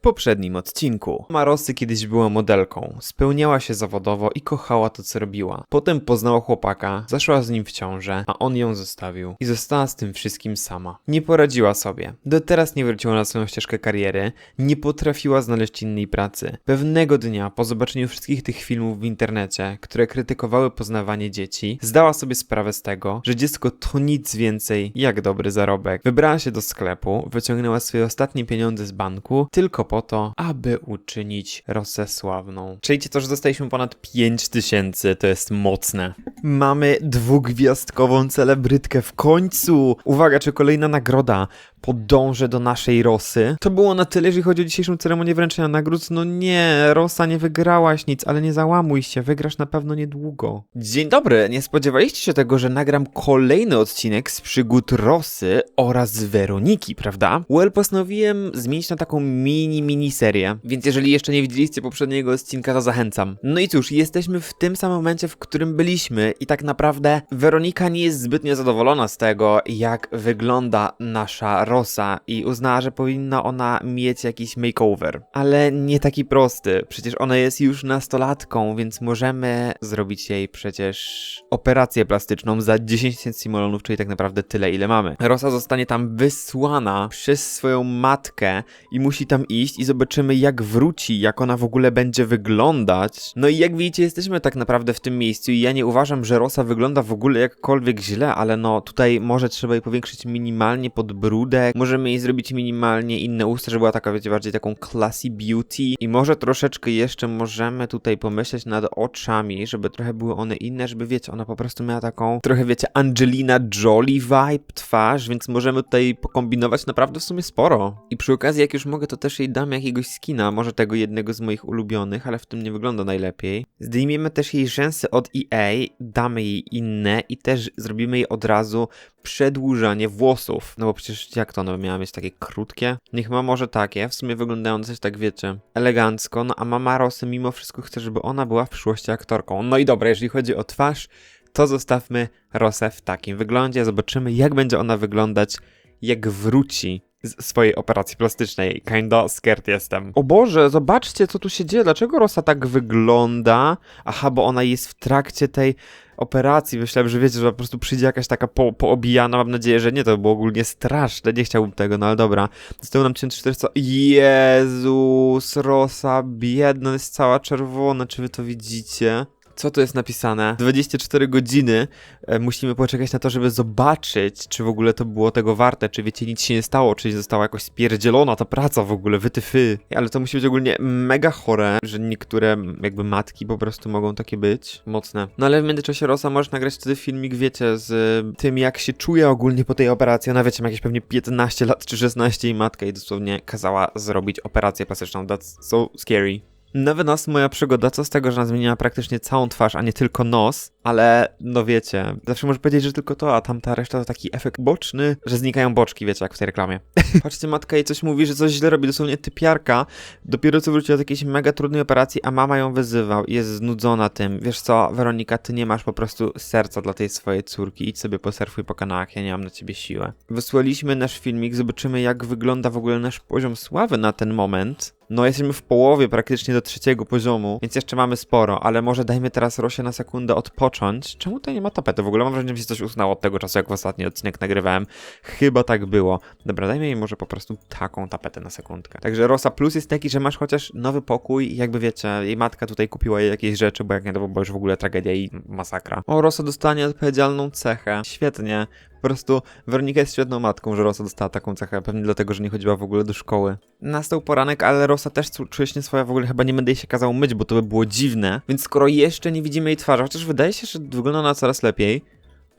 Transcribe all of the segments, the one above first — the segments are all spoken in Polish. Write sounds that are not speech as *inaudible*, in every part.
Poprzednim odcinku Marosy kiedyś była modelką, spełniała się zawodowo i kochała to, co robiła. Potem poznała chłopaka, zaszła z nim w ciążę, a on ją zostawił i została z tym wszystkim sama. Nie poradziła sobie. Do teraz nie wróciła na swoją ścieżkę kariery, nie potrafiła znaleźć innej pracy. Pewnego dnia, po zobaczeniu wszystkich tych filmów w internecie, które krytykowały poznawanie dzieci, zdała sobie sprawę z tego, że dziecko to nic więcej jak dobry zarobek. Wybrała się do sklepu, wyciągnęła swoje ostatnie pieniądze z banku, tylko po to, aby uczynić Rosę sławną. Czyli to, że dostaliśmy ponad 5000, to jest mocne. Mamy dwugwiazdkową celebrytkę w końcu! Uwaga, czy kolejna nagroda podążę do naszej Rosy. To było na tyle, jeżeli chodzi o dzisiejszą ceremonię wręczenia nagród. No nie, Rosa, nie wygrałaś nic, ale nie załamuj się, wygrasz na pewno niedługo. Dzień dobry, nie spodziewaliście się tego, że nagram kolejny odcinek z przygód Rosy oraz Weroniki, prawda? Well, postanowiłem zmienić na taką mini, mini serię, więc jeżeli jeszcze nie widzieliście poprzedniego odcinka, to zachęcam. No i cóż, jesteśmy w tym samym momencie, w którym byliśmy i tak naprawdę Weronika nie jest zbytnio zadowolona z tego, jak wygląda nasza Rosa i uznała, że powinna ona mieć jakiś makeover. Ale nie taki prosty, przecież ona jest już nastolatką, więc możemy zrobić jej przecież operację plastyczną za 10 tysięcy czyli tak naprawdę tyle, ile mamy. Rosa zostanie tam wysłana przez swoją matkę i musi tam iść i zobaczymy jak wróci, jak ona w ogóle będzie wyglądać. No i jak widzicie, jesteśmy tak naprawdę w tym miejscu i ja nie uważam, że Rosa wygląda w ogóle jakkolwiek źle, ale no tutaj może trzeba jej powiększyć minimalnie podbródek, możemy jej zrobić minimalnie inne usta, żeby była taka, wiecie, bardziej taką classy beauty i może troszeczkę jeszcze możemy tutaj pomyśleć nad oczami, żeby trochę były one inne, żeby wiecie, ona po prostu miała taką trochę, wiecie, Angelina Jolie vibe twarz, więc możemy tutaj pokombinować naprawdę w sumie sporo. I przy okazji, jak już mogę, to też jej dam jakiegoś skina, może tego jednego z moich ulubionych, ale w tym nie wygląda najlepiej. Zdejmiemy też jej rzęsy od EA, damy jej inne i też zrobimy jej od razu przedłużanie włosów. No bo przecież jak to one miały mieć takie krótkie? Niech ma może takie, w sumie wyglądają coś tak, wiecie, elegancko, no a mama Rosy mimo wszystko chce, żeby ona była w przyszłości aktorką. No i dobra, jeżeli chodzi o twarz, to zostawmy Rosę w takim wyglądzie, zobaczymy jak będzie ona wyglądać, jak wróci swojej operacji plastycznej. Kinda scared jestem. O Boże, zobaczcie co tu się dzieje, dlaczego Rosa tak wygląda? Aha, bo ona jest w trakcie tej operacji. Myślałem, że wiecie, że po prostu przyjdzie jakaś taka po, poobijana. Mam nadzieję, że nie, to było ogólnie straszne. Nie chciałbym tego, no ale dobra. Zostało nam 1400. Jezus, Rosa, biedna, jest cała czerwona. Czy wy to widzicie? Co tu jest napisane? 24 godziny e, musimy poczekać na to, żeby zobaczyć, czy w ogóle to było tego warte, czy wiecie, nic się nie stało, czy została jakoś spierdzielona ta praca w ogóle, wytyfy. Ale to musi być ogólnie mega chore, że niektóre jakby matki po prostu mogą takie być. Mocne. No ale w międzyczasie Rosa możesz nagrać wtedy filmik, wiecie, z tym jak się czuje ogólnie po tej operacji. Ona wiecie, ma jakieś pewnie 15 lat czy 16 i matka jej dosłownie kazała zrobić operację plastyczną. That's so scary. Nowy nos, moja przygoda, co z tego, że ona zmieniła praktycznie całą twarz, a nie tylko nos, ale no wiecie, zawsze może powiedzieć, że tylko to, a tamta reszta to taki efekt boczny, że znikają boczki, wiecie, jak w tej reklamie. *laughs* Patrzcie, matka jej coś mówi, że coś źle robi, dosłownie typiarka, dopiero co wróciła z jakiejś mega trudnej operacji, a mama ją wyzywał i jest znudzona tym. Wiesz co, Weronika, ty nie masz po prostu serca dla tej swojej córki, idź sobie posurfuj po kanałach, ja nie mam na ciebie siłę. Wysłaliśmy nasz filmik, zobaczymy jak wygląda w ogóle nasz poziom sławy na ten moment. No, jesteśmy w połowie praktycznie do trzeciego poziomu, więc jeszcze mamy sporo, ale może dajmy teraz Rosie na sekundę odpocząć. Czemu tutaj nie ma tapety? W ogóle mam wrażenie, że się coś uznało od tego czasu, jak w ostatni odcinek nagrywałem. Chyba tak było. Dobra, dajmy jej może po prostu taką tapetę na sekundkę. Także Rosa plus jest taki, że masz chociaż nowy pokój i jakby wiecie, jej matka tutaj kupiła jej jakieś rzeczy, bo jak nie to była już w ogóle tragedia i masakra. O, Rosa dostanie odpowiedzialną cechę. Świetnie. Po prostu Weronika jest świetną matką, że Rosa dostała taką cechę, pewnie dlatego, że nie chodziła w ogóle do szkoły. Nastał poranek, ale Rosa też czuje się swoja, w ogóle chyba nie będę jej się kazał myć, bo to by było dziwne. Więc skoro jeszcze nie widzimy jej twarzy, chociaż wydaje się, że wygląda ona coraz lepiej,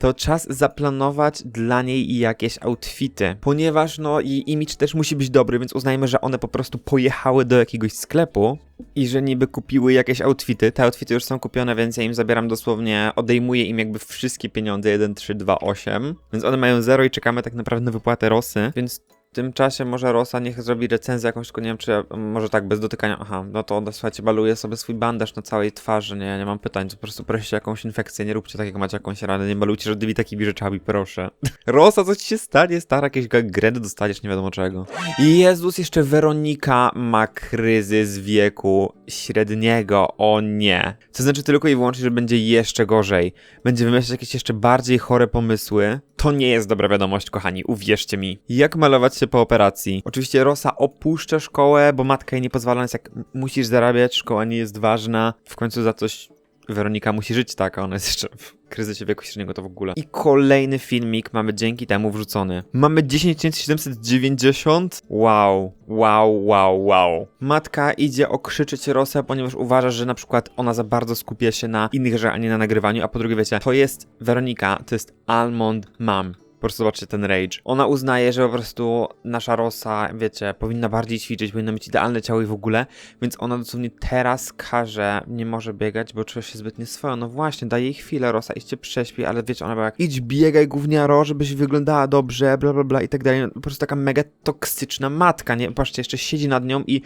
to czas zaplanować dla niej jakieś outfity, ponieważ no i image też musi być dobry, więc uznajmy, że one po prostu pojechały do jakiegoś sklepu i że niby kupiły jakieś outfity. Te outfity już są kupione, więc ja im zabieram dosłownie, odejmuję im jakby wszystkie pieniądze 1, 3, 2, 8, więc one mają 0 i czekamy tak naprawdę na wypłatę Rosy, więc tym czasie może Rosa niech zrobi recenzję jakąś, tylko nie wiem, czy może tak, bez dotykania, aha, no to słuchajcie, baluje sobie swój bandaż na całej twarzy, nie, nie mam pytań, to po prostu prosicie jakąś infekcję, nie róbcie tak, jak macie jakąś ranę, nie balujcie żadnymi takimi rzeczami, proszę. *laughs* Rosa, co ci się stanie, stara, jakieś gangrenę dostaniesz, nie wiadomo czego. Jezus, jeszcze Weronika ma kryzys wieku średniego, o nie. To znaczy tylko i wyłącznie, że będzie jeszcze gorzej. Będzie wymyślać jakieś jeszcze bardziej chore pomysły. To nie jest dobra wiadomość, kochani, uwierzcie mi. Jak malować się po operacji? Oczywiście Rosa opuszcza szkołę, bo matka jej nie pozwala, więc jak musisz zarabiać, szkoła nie jest ważna. W końcu za coś Weronika musi żyć tak, a ona jest jeszcze w kryzysie wieku średniego to w ogóle. I kolejny filmik mamy dzięki temu wrzucony. Mamy 10790. Wow, wow, wow, wow. Matka idzie okrzyczeć Rosę, ponieważ uważa, że na przykład ona za bardzo skupia się na innych rzeczach, a nie na nagrywaniu, a po drugie wiecie, to jest Weronika, to jest Almond Mom. Po prostu zobaczcie ten rage. Ona uznaje, że po prostu nasza Rosa, wiecie, powinna bardziej ćwiczyć, powinna mieć idealne ciało i w ogóle, więc ona dosłownie teraz każe, nie może biegać, bo czuje się zbyt nieswojo. No właśnie, daje jej chwilę, Rosa, idźcie prześpi, ale wiecie, ona była jak, idź biegaj gówniaro, żebyś wyglądała dobrze, bla bla bla i tak dalej. No, po prostu taka mega toksyczna matka, nie? Patrzcie, jeszcze siedzi nad nią i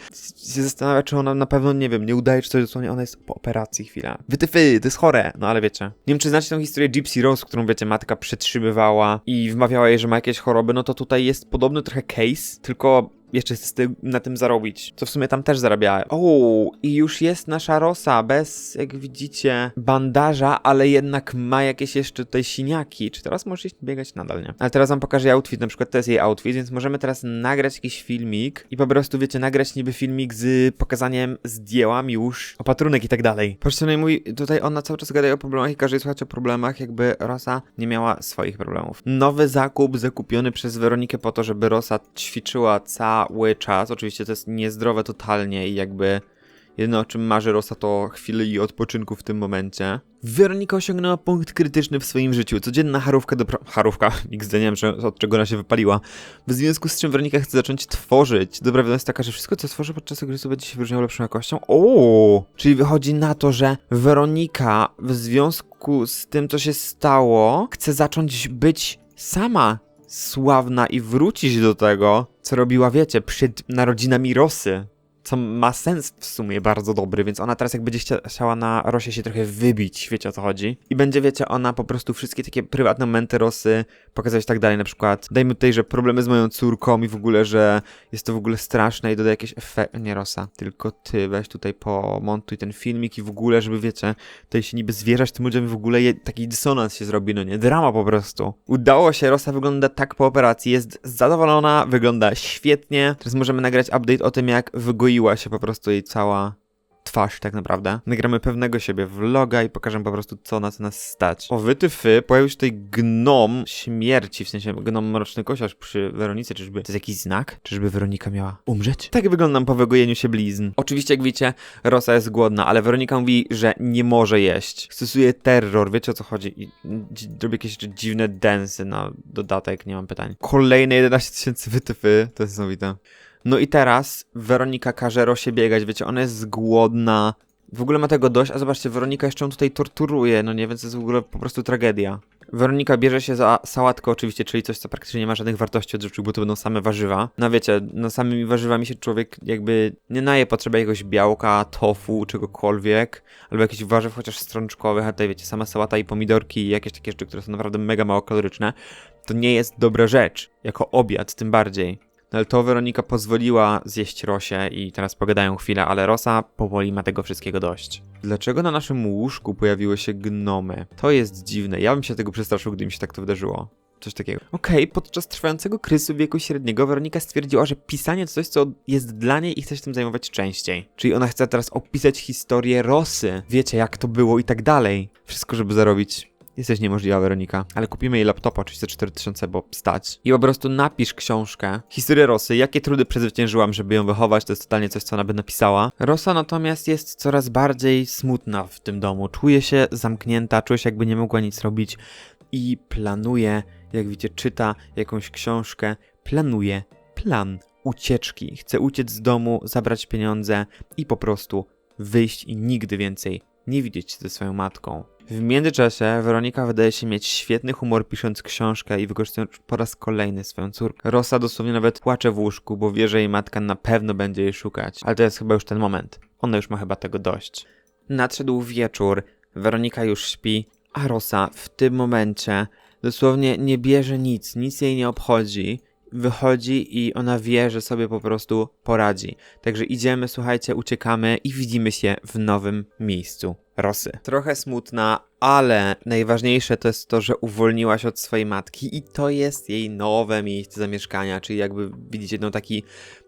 się zastanawia, czy ona na pewno, nie wiem, nie udaje, czy coś dosłownie, ona jest po operacji chwila. Wytyfy, to jest chore, no ale wiecie. Nie wiem, czy znacie tą historię Gypsy Rose, którą, wiecie, matka przetrzymywała i wmawiała jej, że ma jakieś choroby, no to tutaj jest podobny trochę case, tylko jeszcze na tym zarobić. Co w sumie tam też zarabiała. O, i już jest nasza Rosa, bez, jak widzicie, bandaża, ale jednak ma jakieś jeszcze tutaj siniaki. Czy teraz możesz iść biegać? Nadal nie. Ale teraz wam pokażę jej outfit, na przykład to jest jej outfit, więc możemy teraz nagrać jakiś filmik i po prostu, wiecie, nagrać niby filmik z pokazaniem, zdjęłam już opatrunek i tak dalej. Patrzcie, no i tutaj ona cały czas gada o problemach i każe słuchać o problemach, jakby Rosa nie miała swoich problemów. Nowy zakup zakupiony przez Weronikę po to, żeby Rosa ćwiczyła cały czas. Oczywiście to jest niezdrowe totalnie i jakby jedyne o czym marzy Rosa to chwile jej odpoczynku w tym momencie. Weronika osiągnęła punkt krytyczny w swoim życiu. Codzienna harówka do... Pro... Harówka, *laughs* XD, nie wiem, od czego ona się wypaliła. W związku z czym Weronika chce zacząć tworzyć. Dobra wiadomość taka, że wszystko, co stworzy podczas okresu będzie się wyróżniało lepszą jakością. O, Czyli wychodzi na to, że Weronika w związku z tym, co się stało, chce zacząć być sama sławna i wrócić do tego, co robiła, wiecie, przed narodzinami Rosy. Co ma sens w sumie bardzo dobry, więc ona teraz jak będzie chcia- chciała na Rosie się trochę wybić, wiecie o co chodzi. I będzie, wiecie, ona po prostu wszystkie takie prywatne momenty Rosy pokazać tak dalej, na przykład dajmy tutaj, że problemy z moją córką i w ogóle, że jest to w ogóle straszne i dodaj jakieś efekty, nie Rosa, tylko ty weź tutaj pomontuj ten filmik i w ogóle, żeby wiecie, tutaj się niby zwierzać tym ludziom w ogóle je, taki dysonans się zrobi, no nie, drama po prostu. Udało się, Rosa wygląda tak po operacji, jest zadowolona, wygląda świetnie. Teraz możemy nagrać update o tym, jak wygoiła się po prostu jej cała twarz tak naprawdę. Nagramy pewnego siebie vloga i pokażemy po prostu co na co nas stać. O wytyfy, pojawił się tutaj gnom śmierci, w sensie gnom mroczny kosiarz przy Weronice, czyżby to jest jakiś znak? Czyżby Weronika miała umrzeć? Tak wyglądam po wygojeniu się blizn. Oczywiście jak widzicie, Rosa jest głodna, ale Weronika mówi, że nie może jeść. Stosuje terror, wiecie o co chodzi i robi jakieś jeszcze dziwne densy na dodatek, nie mam pytań. Kolejne 11 tysięcy wytyfy, to jest niesamowite. No i teraz Weronika każe Rosie biegać, wiecie, ona jest głodna. W ogóle ma tego dość, a zobaczcie, Weronika jeszcze ją tutaj torturuje, no nie, więc to jest w ogóle po prostu tragedia. Weronika bierze się za sałatkę oczywiście, czyli coś, co praktycznie nie ma żadnych wartości odżywczych, bo to będą same warzywa. No wiecie, no samymi warzywami się człowiek jakby nie naje potrzeby jakiegoś białka, tofu, czegokolwiek, albo jakichś warzyw chociaż strączkowych, a tutaj wiecie, sama sałata i pomidorki i jakieś takie rzeczy, które są naprawdę mega mało kaloryczne, to nie jest dobra rzecz, jako obiad tym bardziej. No to Weronika pozwoliła zjeść Rosie i teraz pogadają chwilę, ale Rosa powoli ma tego wszystkiego dość. Dlaczego na naszym łóżku pojawiły się gnomy? To jest dziwne. Ja bym się tego przestraszył, gdyby mi się tak to wydarzyło. Coś takiego. Okej, podczas trwającego kryzysu wieku średniego Weronika stwierdziła, że pisanie to coś, co jest dla niej i chce się tym zajmować częściej. Czyli ona chce teraz opisać historię Rosy. Wiecie, jak to było i tak dalej. Wszystko, żeby zarobić Jesteś niemożliwa, Weronika. Ale kupimy jej laptopa, oczywiście za 4000, bo stać. I po prostu napisz książkę. Historię Rosy. Jakie trudy przezwyciężyłam, żeby ją wychować. To jest totalnie coś, co ona by napisała. Rosa natomiast jest coraz bardziej smutna w tym domu. Czuje się zamknięta, czuje się jakby nie mogła nic robić. I planuje, jak widzicie, czyta jakąś książkę. Planuje plan ucieczki. Chce uciec z domu, zabrać pieniądze i po prostu wyjść i nigdy więcej nie widzieć się ze swoją matką. W międzyczasie Weronika wydaje się mieć świetny humor pisząc książkę i wykorzystując po raz kolejny swoją córkę. Rosa dosłownie nawet płacze w łóżku, bo wie, że jej matka na pewno będzie jej szukać. Ale to jest chyba już ten moment. Ona już ma chyba tego dość. Nadszedł wieczór, Weronika już śpi, a Rosa w tym momencie dosłownie nie bierze nic, nic jej nie obchodzi. Wychodzi i ona wie, że sobie po prostu poradzi. Także idziemy, słuchajcie, uciekamy i widzimy się w nowym miejscu Rosy. Trochę smutna, ale najważniejsze to jest to, że uwolniła się od swojej matki i to jest jej nowe miejsce zamieszkania, czyli jakby widzicie, no taki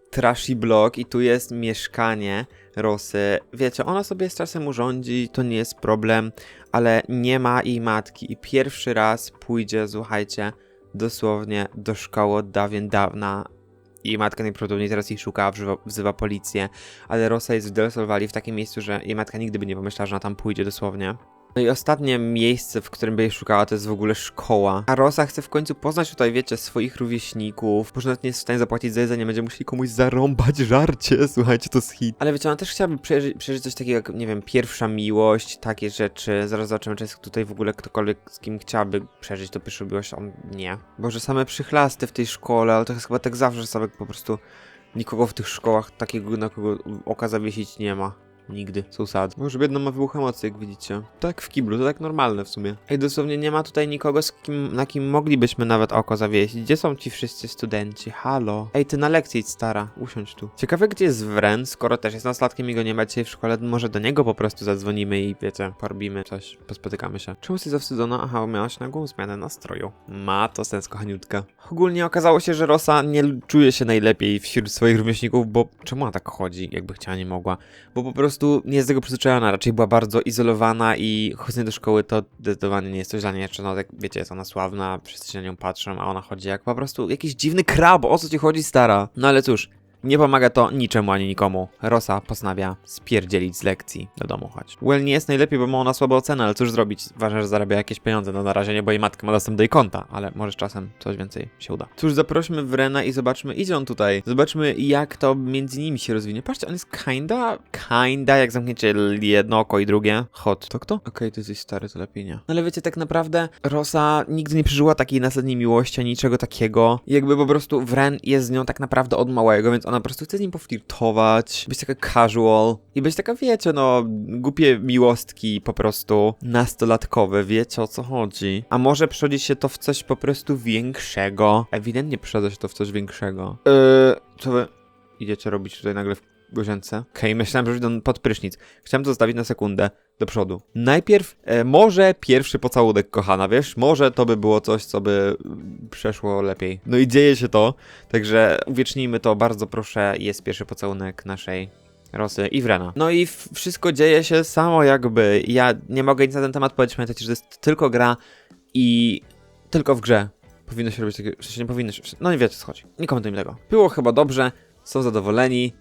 trashy blok i tu jest mieszkanie Rosy. Wiecie, ona sobie z czasem urządzi, to nie jest problem, ale nie ma jej matki i pierwszy raz pójdzie, słuchajcie, dosłownie do szkoły od dawien dawna. Jej matka najprawdopodobniej teraz jej szuka, wzywa, policję, ale Rosa jest w Del w takim miejscu, że jej matka nigdy by nie pomyślała, że ona tam pójdzie dosłownie. No i ostatnie miejsce, w którym by jej szukała, to jest w ogóle szkoła. A Rosa chce w końcu poznać tutaj, wiecie, swoich rówieśników. Może nawet nie jest w stanie zapłacić za jedzenie, będzie musieli komuś zarąbać żarcie. *laughs* Słuchajcie, to jest hit. Ale wiecie, ona też chciałaby przeżyć, coś takiego jak, nie wiem, pierwsza miłość, takie rzeczy. Zaraz zobaczymy, czy jest tutaj w ogóle ktokolwiek, z kim chciałaby przeżyć to pierwszą miłość. On nie. Boże, same przychlasty w tej szkole, ale to jest chyba tak zawsze, że sobie po prostu nikogo w tych szkołach takiego, na kogo oka zawiesić nie ma. Nigdy. Są sad. Może biedna ma wybuch emocji, jak widzicie. Tak w kiblu, to tak normalne w sumie. Ej, dosłownie nie ma tutaj nikogo, z kim, na kim moglibyśmy nawet oko zawiesić. Gdzie są ci wszyscy studenci? Halo? Ej, ty na lekcji idź, stara. Usiądź tu. Ciekawe, gdzie jest Wren, skoro też jest nastolatkiem i go nie ma dzisiaj w szkole. Może do niego po prostu zadzwonimy i wiecie, porobimy coś, pospotykamy się. Czemu jesteś zawstydzona? Aha, miałaś nagłą zmianę nastroju. Ma to sens, kochaniutka. Ogólnie okazało się, że Rosa nie czuje się najlepiej wśród swoich rówieśników, bo czemu ona tak chodzi, jakby chciała, nie mogła? Bo po prostu nie jest tego przyzwyczajona, raczej była bardzo izolowana i chodzenie do szkoły to zdecydowanie nie jest coś dla niej, jeszcze no tak wiecie, jest ona sławna, wszyscy się na nią patrzą, a ona chodzi jak po prostu jakiś dziwny krab, o co ci chodzi stara? No ale cóż, nie pomaga to niczemu ani nikomu. Rosa postanawia spierdzielić z lekcji do domu chodź. Well, nie jest najlepiej, bo ma ona słabą ocenę, ale cóż zrobić? Ważne, że zarabia jakieś pieniądze. No na razie nie, bo jej matka ma dostęp do jej konta, ale może czasem coś więcej się uda. Cóż, zaprośmy Wrena i zobaczmy, idzie on tutaj. Zobaczmy, jak to między nimi się rozwinie. Patrzcie, on jest kinda, kinda, jak zamknięcie jedno oko i drugie. Hot. To kto? Okej, okay, ty jesteś stary, to lepiej nie. No ale wiecie, tak naprawdę Rosa nigdy nie przeżyła takiej nasadnej miłości, niczego takiego. Jakby po prostu Wren jest z nią tak naprawdę od małego, więc ona po prostu chce z nim poflirtować, być taka casual i być taka, wiecie, no, głupie miłostki po prostu nastolatkowe, wiecie o co chodzi. A może przechodzi się to w coś po prostu większego? Ewidentnie przechodzi się to w coś większego. Eee, co wy idziecie robić tutaj nagle w łazience? Okej, okay, myślałem, że idą pod prysznic. Chciałem to zostawić na sekundę do przodu. Najpierw, e, może pierwszy pocałunek, kochana, wiesz? Może to by było coś, co by mm, przeszło lepiej. No i dzieje się to, także uwiecznijmy to, bardzo proszę. Jest pierwszy pocałunek naszej Rosy i Wrena. No i wszystko dzieje się samo jakby. Ja nie mogę nic na ten temat powiedzieć, pamiętajcie, że to jest tylko gra i tylko w grze powinno się robić takie, w sensie nie powinno się, no nie wiecie co chodzi. Nie komentujmy tego. Było chyba dobrze, są zadowoleni,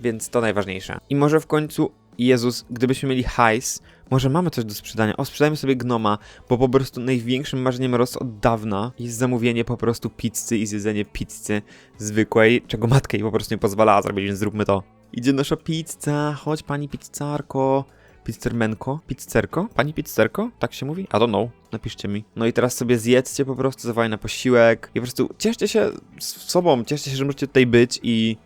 więc to najważniejsze. I może w końcu Jezus, gdybyśmy mieli hajs, może mamy coś do sprzedania. O, sprzedajmy sobie gnoma, bo po prostu największym marzeniem Ros od dawna jest zamówienie po prostu pizzy i zjedzenie pizzy zwykłej, czego matka jej po prostu nie pozwalała zrobić, więc zróbmy to. Idzie nasza pizza, chodź pani pizzarko. Pizzermenko? Pizzerko? Pani pizzerko? Tak się mówi? I don't know. Napiszcie mi. No i teraz sobie zjedzcie po prostu, zawaj na posiłek i po prostu cieszcie się z sobą, cieszcie się, że możecie tutaj być i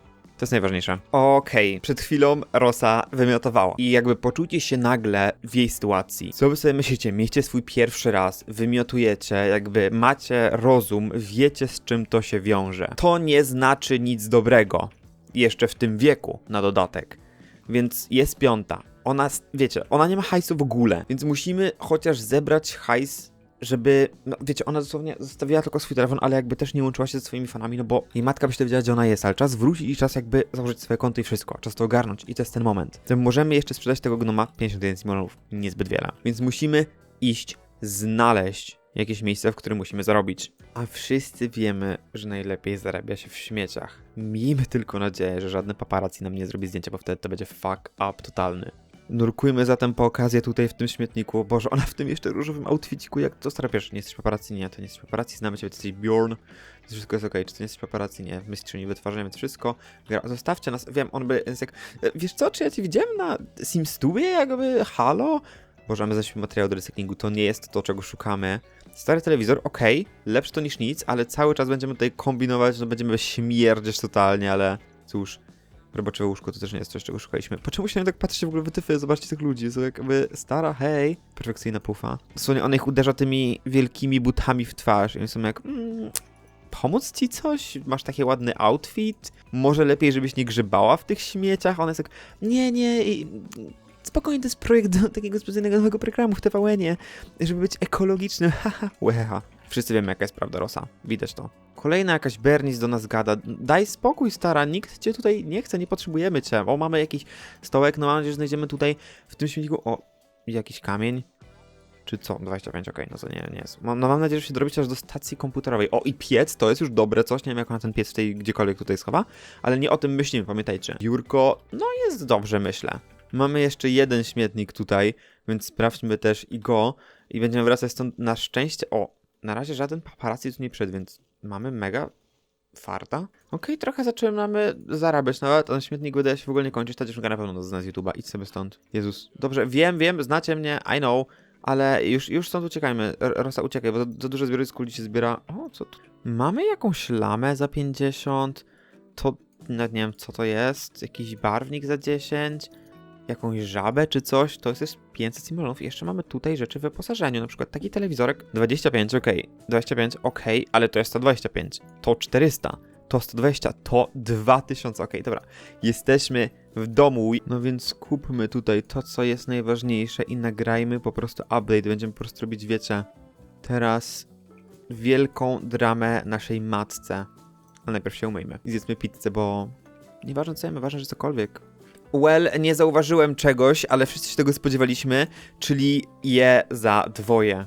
to jest najważniejsze. Okej, przed chwilą Rosa wymiotowała. I jakby poczujcie się nagle w jej sytuacji. Co wy sobie myślicie? Mieliście swój pierwszy raz, wymiotujecie, jakby macie rozum, wiecie z czym to się wiąże. To nie znaczy nic dobrego. Jeszcze w tym wieku, na dodatek. Więc jest piąta. Ona, wiecie, ona nie ma hajsu w ogóle, więc musimy chociaż zebrać hajs żeby, no wiecie, ona dosłownie zostawiła tylko swój telefon, ale jakby też nie łączyła się ze swoimi fanami, no bo jej matka by się dowiedziała, gdzie ona jest, ale czas wrócić i czas jakby założyć swoje konto i wszystko, czas to ogarnąć i to jest ten moment. To możemy jeszcze sprzedać tego gnoma 51 milionów, niezbyt wiele, więc musimy iść, znaleźć jakieś miejsce, w którym musimy zarobić. A wszyscy wiemy, że najlepiej zarabia się w śmieciach. Miejmy tylko nadzieję, że żadne paparazzi nam nie zrobi zdjęcia, bo wtedy to będzie fuck up totalny. Nurkujmy zatem po okazję tutaj w tym śmietniku. Boże, ona w tym jeszcze różowym outfitiku, jak to stara pierwszy. Nie jesteś paparazzi? Nie, to nie jesteś paparazzi, znamy to jesteś Bjorn. To wszystko jest okej, czy to nie jesteś paparazzi? Nie, my skrzyni wytwarzamy, więc wszystko. Zostawcie nas, wiem, on by, jak... e, Wiesz co, czy ja cię widziałem na Simstubie, jakby, halo? Boże, mamy zaś materiał do recyklingu, to nie jest to, czego szukamy. Stary telewizor, okej, lepszy to niż nic, ale cały czas będziemy tutaj kombinować, że będziemy śmierdzieć totalnie, ale cóż, robocze łóżko to też nie jest coś, czego szukaliśmy. Po czemu się tak patrzcie w ogóle wytyfy, zobaczcie tych ludzi, są jakby stara, hej, perfekcyjna pufa. Dosłownie ona ich uderza tymi wielkimi butami w twarz i oni są jak, mm, pomóc ci coś? Masz taki ładny outfit? Może lepiej, żebyś nie grzebała w tych śmieciach? Ona jest tak, nie, nie, i- spokojnie, to jest projekt do takiego specjalnego nowego programu w TVN-ie, żeby być ekologicznym, *laughs* haha, łeha. Wszyscy wiemy, jaka jest prawda, Rosa. Widać to. Kolejna jakaś Bernice do nas gada. Daj spokój, stara, nikt cię tutaj nie chce, nie potrzebujemy cię. O, mamy jakiś stołek, no mam nadzieję, że znajdziemy tutaj w tym śmietniku... O, jakiś kamień? Czy co? 25, okej, no to nie, nie jest. No mam nadzieję, że się dorobicie aż do stacji komputerowej. O, i piec, to jest już dobre coś, nie wiem jak ona ten piec w tej gdziekolwiek tutaj schowa, ale nie o tym myślimy, pamiętajcie. Biurko, no jest dobrze, myślę. Mamy jeszcze jeden śmietnik tutaj, więc sprawdźmy też i go i będziemy wracać stąd na szczęście. O, na razie żaden paparazzi tu nie przed, więc mamy mega farta. Okej, trochę zaczynamy zarabiać nawet, ten śmietnik wydaje się w ogóle nie kończyć, ta dziewczynka na pewno zna z YouTube'a, idź sobie stąd. Jezus, dobrze, wiem, wiem, znacie mnie, I know, ale już, już stąd uciekajmy. Rosa, uciekaj, bo za, za dużo zbiorysku ludzi się zbiera. O, co tu? Mamy jakąś lamę za 50, to nawet nie wiem co to jest, jakiś barwnik za 10, jakąś żabę czy coś, to jest 500 simulonów i jeszcze mamy tutaj rzeczy w wyposażeniu, na przykład taki telewizorek. 25, ok, 25, ok, ale to jest 125, to 400, to 120, to 2000, ok, dobra, jesteśmy w domu, no więc kupmy tutaj to, co jest najważniejsze i nagrajmy po prostu update, będziemy po prostu robić, wiecie, teraz wielką dramę naszej matce, ale najpierw się umyjmy i zjedzmy pizzę, bo nieważne co jemy, ważne, że cokolwiek. Well, nie zauważyłem czegoś, ale wszyscy się tego spodziewaliśmy, czyli je za dwoje.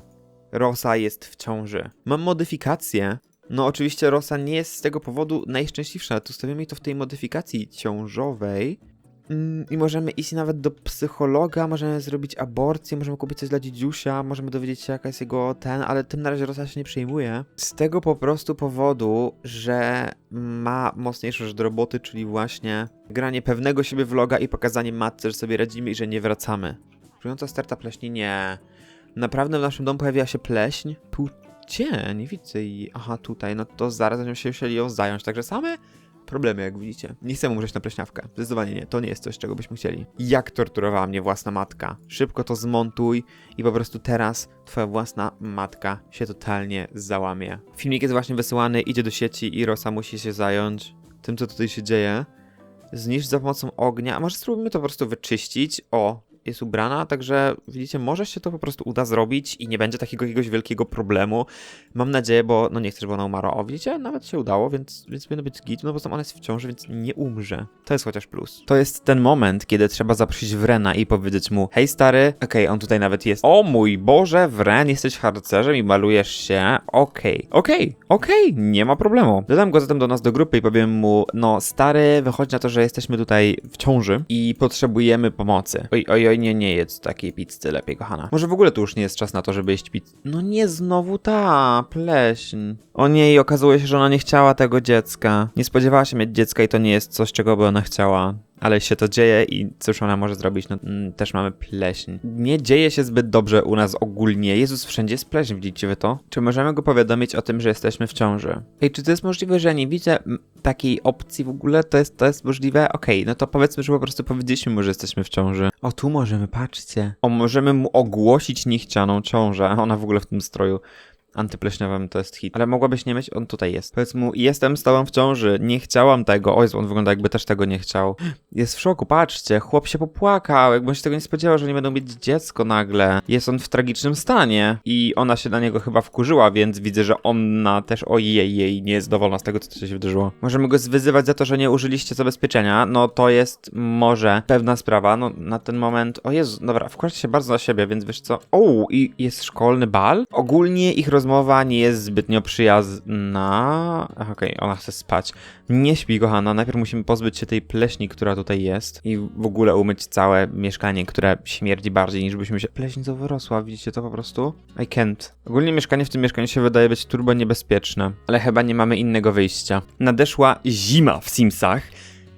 Rosa jest w ciąży. Mam modyfikację. No oczywiście Rosa nie jest z tego powodu najszczęśliwsza. Tu stawimy jej to w tej modyfikacji ciążowej. Mm, I możemy iść nawet do psychologa, możemy zrobić aborcję, możemy kupić coś dla dzidziusia, możemy dowiedzieć się jaka jest jego ten, ale tym na razie Rosa się nie przejmuje. Z tego po prostu powodu, że ma mocniejszą rzecz do roboty, czyli właśnie granie pewnego siebie vloga i pokazanie matce, że sobie radzimy i że nie wracamy. Czująca sterta pleśni? Nie. Naprawdę w naszym domu pojawiła się pleśń? Tu? Nie widzę jej. Aha, tutaj. No to zaraz będziemy się musieli ją zająć. Także same problemy, jak widzicie. Nie chcemy umrzeć na pleśniawkę. Zdecydowanie nie. To nie jest coś, czego byśmy chcieli. Jak torturowała mnie własna matka. Szybko to zmontuj i po prostu teraz twoja własna matka się totalnie załamie. Filmik jest właśnie wysyłany, idzie do sieci i Rosa musi się zająć tym, co tutaj się dzieje. Zniszcz za pomocą ognia. A może spróbujmy to po prostu wyczyścić. O, jest ubrana, także widzicie, może się to po prostu uda zrobić i nie będzie takiego jakiegoś wielkiego problemu. Mam nadzieję, bo no nie chcę, żeby ona umarła. O, widzicie, nawet się udało, więc, więc powinno być git, no bo ona jest w ciąży, więc nie umrze. To jest chociaż plus. To jest ten moment, kiedy trzeba zaprosić Wrena i powiedzieć mu, hej stary, okej, on tutaj nawet jest. O mój Boże, Wren, jesteś harcerzem i malujesz się, okej, okej, okej, nie ma problemu. Dodam go zatem do nas do grupy i powiem mu, no stary, wychodzi na to, że jesteśmy tutaj w ciąży i potrzebujemy pomocy. Oj, oj, oj, nie, nie jedz takiej pizzy lepiej, kochana. Może w ogóle to już nie jest czas na to, żeby jeść pizzę. No nie znowu ta pleśń. O nie, i okazuje się, że ona nie chciała tego dziecka. Nie spodziewała się mieć dziecka i to nie jest coś, czego by ona chciała. Ale się to dzieje i cóż ona może zrobić? No mm, też mamy pleśń. Nie dzieje się zbyt dobrze u nas ogólnie. Jezus, wszędzie jest pleśń, widzicie wy to? Czy możemy go powiadomić o tym, że jesteśmy w ciąży? Ej, czy to jest możliwe, że nie widzę mm, takiej opcji w ogóle? To jest, to jest możliwe? Okej, no to powiedzmy, że po prostu powiedzieliśmy mu, że jesteśmy w ciąży. O, tu możemy, patrzcie. O, możemy mu ogłosić niechcianą ciążę. Ona w ogóle w tym stroju antypleśniowym to jest hit. Ale mogłabyś nie mieć? On tutaj jest. Powiedz mu, jestem z tobą w ciąży, nie chciałam tego. Oj, on wygląda jakby też tego nie chciał. Jest w szoku, patrzcie, chłop się popłakał, jakby on się tego nie spodziewał, że nie będą mieć dziecko nagle. Jest on w tragicznym stanie i ona się na niego chyba wkurzyła, więc widzę, że ona też ojej, jej nie jest dowolna z tego, co się wydarzyło. Możemy go zwyzywać za to, że nie użyliście zabezpieczenia, no to jest może pewna sprawa, no na ten moment, o Jezu, dobra, wkładźcie się bardzo na siebie, więc wiesz co, o, i jest szkolny bal? Ogólnie ich rozmowa rozmowa nie jest zbytnio przyjazna. Okej, ona chce spać. Nie śpi, kochana. Najpierw musimy pozbyć się tej pleśni, która tutaj jest i w ogóle umyć całe mieszkanie, które śmierdzi bardziej niż byśmy się... Pleśń co wyrosła, widzicie to po prostu? I can't. Ogólnie mieszkanie w tym mieszkaniu się wydaje być turbo niebezpieczne, ale chyba nie mamy innego wyjścia. Nadeszła zima w Simsach,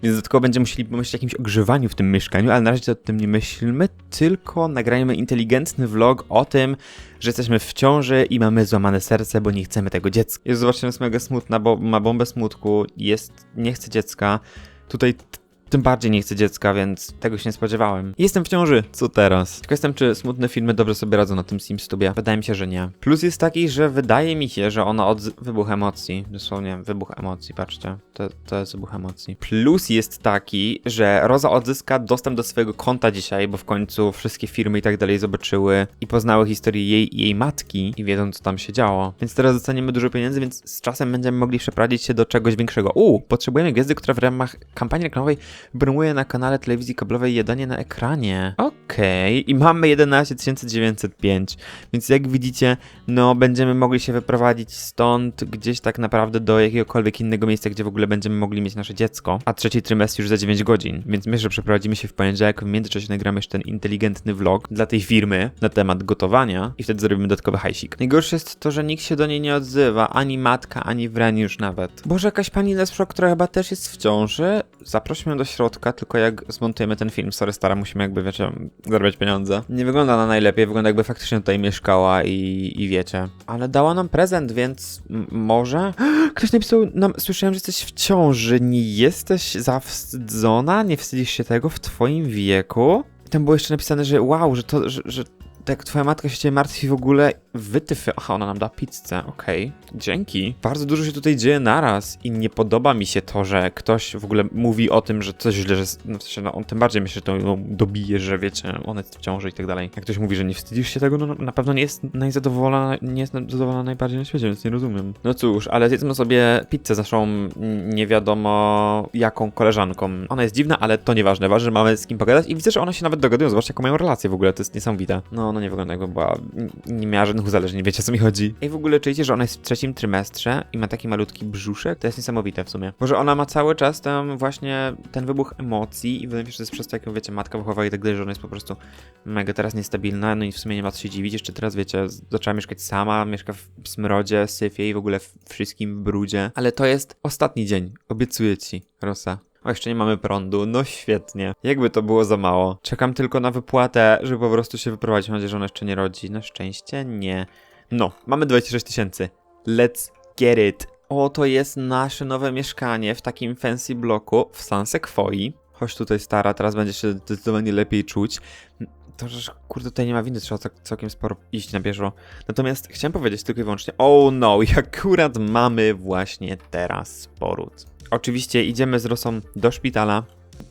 więc dodatkowo będziemy musieli pomyśleć o jakimś ogrzewaniu w tym mieszkaniu, ale na razie o tym nie myślmy, tylko nagrajmy inteligentny vlog o tym, że jesteśmy w ciąży i mamy złamane serce, bo nie chcemy tego dziecka. Jest zobaczcie, jest mega smutna, bo ma bombę smutku, jest, nie chce dziecka. Tutaj tym bardziej nie chcę dziecka, więc tego się nie spodziewałem. Jestem w ciąży, co teraz? Tylko jestem, czy smutne filmy dobrze sobie radzą na tym SimStubie? Wydaje mi się, że nie. Plus jest taki, że wydaje mi się, że ona od wybuch emocji, dosłownie wybuch emocji, patrzcie, to, to jest wybuch emocji. Plus jest taki, że Roza odzyska dostęp do swojego konta dzisiaj, bo w końcu wszystkie firmy i tak dalej zobaczyły i poznały historię jej i jej matki i wiedzą, co tam się działo. Więc teraz dostaniemy dużo pieniędzy, więc z czasem będziemy mogli przeprowadzić się do czegoś większego. Uuu, potrzebujemy gwiazdy, która w ramach kampanii reklamowej promuje na kanale telewizji kablowej jadanie na ekranie. Okej, i mamy 11 905, więc jak widzicie, no będziemy mogli się wyprowadzić stąd gdzieś tak naprawdę do jakiegokolwiek innego miejsca, gdzie w ogóle będziemy mogli mieć nasze dziecko, a trzeci trymestr już za 9 godzin, więc myślę, że przeprowadzimy się w poniedziałek, w międzyczasie nagramy jeszcze ten inteligentny vlog dla tej firmy na temat gotowania i wtedy zrobimy dodatkowy hajsik. Najgorsze jest to, że nikt się do niej nie odzywa, ani matka, ani Wren już nawet. Boże, jakaś pani Lespro, która chyba też jest w ciąży, zaprośmy do środka, tylko jak zmontujemy ten film, sorry stara, musimy jakby, wiecie, zarabiać pieniądze. Nie wygląda na najlepiej, wygląda jakby faktycznie tutaj mieszkała i, i wiecie. Ale dała nam prezent, więc może? *gasps* Ktoś napisał nam, słyszałem, że jesteś w ciąży, nie jesteś zawstydzona? Nie wstydzisz się tego w twoim wieku? Tam było jeszcze napisane, że wow, że to, że, że tak twoja matka się ciebie martwi w ogóle wytyfy. Aha, ona nam da pizzę, okej. Dzięki. Bardzo dużo się tutaj dzieje naraz i nie podoba mi się to, że ktoś w ogóle mówi o tym, że coś źle, że no, w sensie, no, on tym bardziej myśli, że to ją dobije, że wiecie, ona jest w ciąży i tak dalej. Jak ktoś mówi, że nie wstydzisz się tego, no na pewno nie jest najzadowolona, nie jest zadowolona najbardziej na świecie, więc nie rozumiem. No cóż, ale zjedzmy sobie pizzę z naszą nie wiadomo jaką koleżanką. Ona jest dziwna, ale to nieważne, ważne, że mamy z kim pogadać i widzę, że one się nawet dogadują, zobaczcie jaką mają relację w ogóle, to jest niesamowite. No, no nie wygląda jakby była, nie miała żadnych uzależnień, wiecie o co mi chodzi. I w ogóle czujecie, że ona jest w trzecim trymestrze i ma taki malutki brzuszek? To jest niesamowite w sumie. Może ona ma cały czas tam właśnie ten wybuch emocji i wydaje mi się, że to jest przez to, jak wiecie, matka wychowała i tak dalej, że ona jest po prostu mega teraz niestabilna, no i w sumie nie ma co się dziwić, jeszcze teraz, wiecie, zaczęła mieszkać sama, mieszka w smrodzie, syfie i w ogóle w wszystkim brudzie. Ale to jest ostatni dzień, obiecuję ci, Rosa. O, jeszcze nie mamy prądu, no świetnie. Jakby to było za mało. Czekam tylko na wypłatę, żeby po prostu się wyprowadzić. Mam nadzieję, że ona jeszcze nie rodzi. Na szczęście nie. No, mamy 26 tysięcy. Let's get it. O, to jest nasze nowe mieszkanie w takim fancy bloku w San Sequoi. Chodź tutaj stara, teraz będzie się zdecydowanie lepiej czuć. To, że kurde tutaj nie ma windy, trzeba cał- całkiem sporo iść na bieżo. Natomiast chciałem powiedzieć tylko i wyłącznie, oh no, i akurat mamy właśnie teraz poród. Oczywiście idziemy z Rosą do szpitala.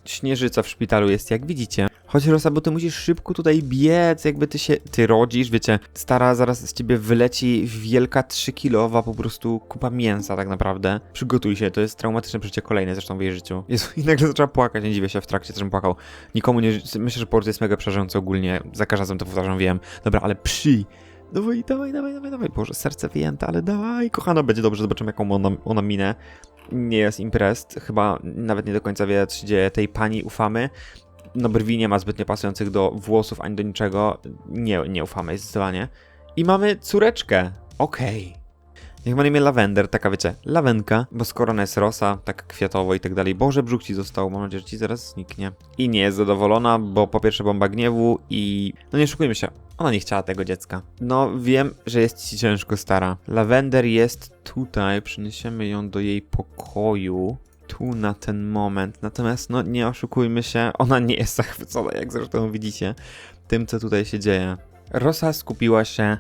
Śnieżyca w szpitalu jest, jak widzicie. Chodź Rosa, bo ty musisz szybko tutaj biec, jakby ty się, ty rodzisz, wiecie, stara zaraz z ciebie wyleci wielka 3-kilowa po prostu kupa mięsa tak naprawdę. Przygotuj się, to jest traumatyczne przeżycie kolejne zresztą w jej życiu. Jezu, i nagle zaczęła płakać, nie dziwię się w trakcie, że płakał. Nikomu nie, myślę, że port jest mega przerażający ogólnie, za każdym razem to powtarzam, wiem. Dobra, ale przy... Dawaj, dawaj, dawaj, dawaj, dawaj, Boże, serce wyjęte, ale dawaj, kochana, będzie dobrze, zobaczymy jaką ona, ona minę. Nie jest imprest, chyba nawet nie do końca wie, co się dzieje, tej pani ufamy. No brwi nie ma zbytnio pasujących do włosów ani do niczego, nie, nie ufamy zdecydowanie. I mamy córeczkę, okej. Niech ma na imię Lavender, taka wiecie, lawenka, bo skoro ona jest rosa, tak kwiatowo i tak dalej, Boże, brzuch ci został, mam nadzieję, że ci zaraz zniknie. I nie jest zadowolona, bo po pierwsze bomba gniewu i... No nie szukujmy się, ona nie chciała tego dziecka. No wiem, że jest ci ciężko, stara. Lavender jest tutaj, przyniesiemy ją do jej pokoju. Tu na ten moment. Natomiast, no nie oszukujmy się, ona nie jest *laughs* zachwycona, jak zresztą widzicie, tym, co tutaj się dzieje. Rosa skupiła się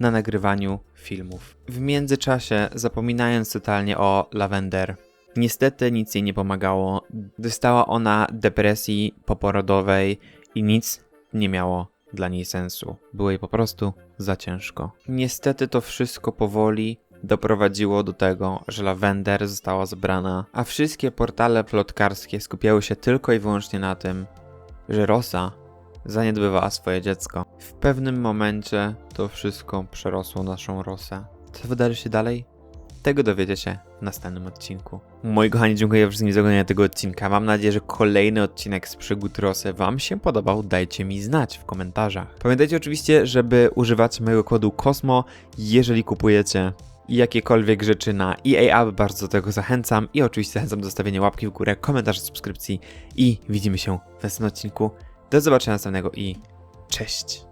na nagrywaniu filmów. W międzyczasie, zapominając totalnie o Lavender, niestety nic jej nie pomagało. Dostała ona depresji poporodowej i nic nie miało dla niej sensu. Było jej po prostu za ciężko. Niestety to wszystko powoli doprowadziło do tego, że Lavender została zbrana, a wszystkie portale plotkarskie skupiały się tylko i wyłącznie na tym, że Rosa zaniedbywała swoje dziecko. W pewnym momencie to wszystko przerosło naszą Rosę. Co wydarzy się dalej? Tego dowiecie się w następnym odcinku. Moi kochani, dziękuję wszystkim za oglądanie tego odcinka. Mam nadzieję, że kolejny odcinek z przygód Rosy Wam się podobał. Dajcie mi znać w komentarzach. Pamiętajcie oczywiście, żeby używać mojego kodu KOSMO, jeżeli kupujecie jakiekolwiek rzeczy na EA App. Bardzo do tego zachęcam i oczywiście zachęcam do zostawienia łapki w górę, komentarza, subskrypcji i widzimy się w następnym odcinku. Do zobaczenia następnego i cześć!